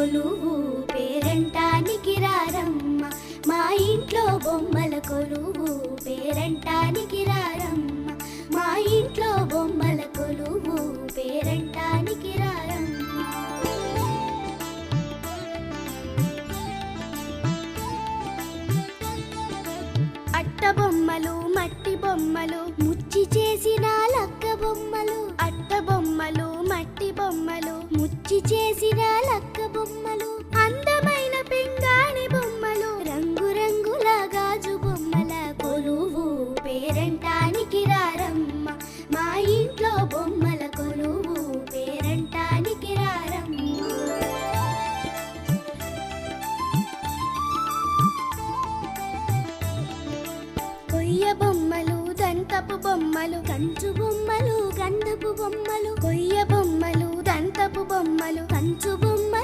కొలువు పేరంటానికి రారమ్మ. మా ఇంట్లో బొమ్మల కొలువు పేరంటానికి రారమ్మ. మా ఇంట్లో బొమ్మల కొలువు పేరంటానికి రారమ్మ. అట్ట బొమ్మలు మట్టి బొమ్మలు బొమ్మలు ముచ్చి చేసిన లక్క బొమ్మలు అందమైన పింగాణి బొమ్మలు రంగురంగుల గాజు బొమ్మల కొలువు పేరంటానికి రారమ్మ మా ఇంట్లో బొమ్మల కొలువు పేరంటానికి రారమ్మ. కొయ్య బొమ్మలు దంతపు బొమ్మలు కంచు బొమ్మలు గంధపు బొమ్మలు కొయ్య బొమ్మలు కంచు బొమ్మలు.